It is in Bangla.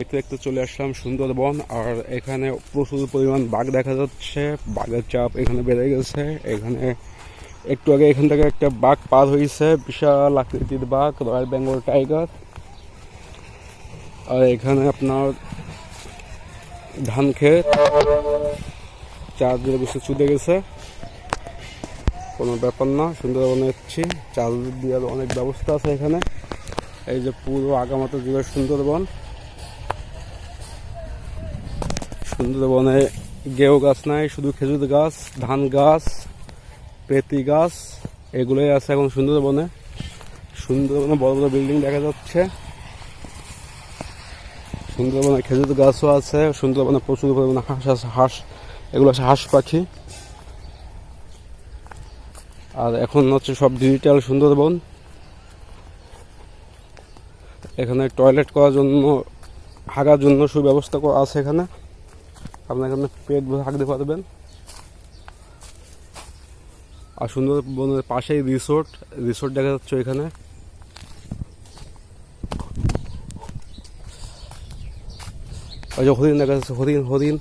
দেখতে দেখতে চলে আসলাম সুন্দরবন, আর এখানে প্রচুর পরিমাণ বাঘ দেখা যাচ্ছে। বাঘের চাপ এখানে বেড়ে গেছে। এখানে একটু আগে এখান থেকে একটা বাঘ পার হয়েছে, বিশাল আকৃতির বাঘ, রয়্যাল বেঙ্গল টাইগার। আর এখানে আপনার ধান ক্ষেত। চারদিকে বসে চুদে গেছে। কোনো ব্যাপার না, সুন্দরবনে এসেছি চারদিক দিয়ে অনেক ব্যবস্থা আছে এখানে। এই যে পুরো আগামাতা জুড়ে সুন্দরবন। সুন্দরবনে গেও গাছ নাই, শুধু খেজুর গাছ, ধান গাছ, পেতি গাছ, এগুলোই আছে এখন সুন্দরবনে সুন্দরবনে বড় বড় বিল্ডিং দেখা যাচ্ছে। সুন্দরবনে খেজুর গাছও আছে সুন্দরবনে প্রচুর পরিমাণে হাঁস আছে, হাঁস, এগুলো আছে হাঁস পাখি। আর এখন হচ্ছে সব ডিজিটাল সুন্দরবন এখানে টয়লেট করার জন্য, হাগার জন্য সুব্যবস্থা আছে এখানে। আপনার পেট হাঁকতে পারবেন। আর সুন্দরবনের পাশেই রিসোর্ট রিসোর্ট দেখা যাচ্ছে এখানে। ওই যে হরিণ দেখা যাচ্ছে, হরিণ হরিণ।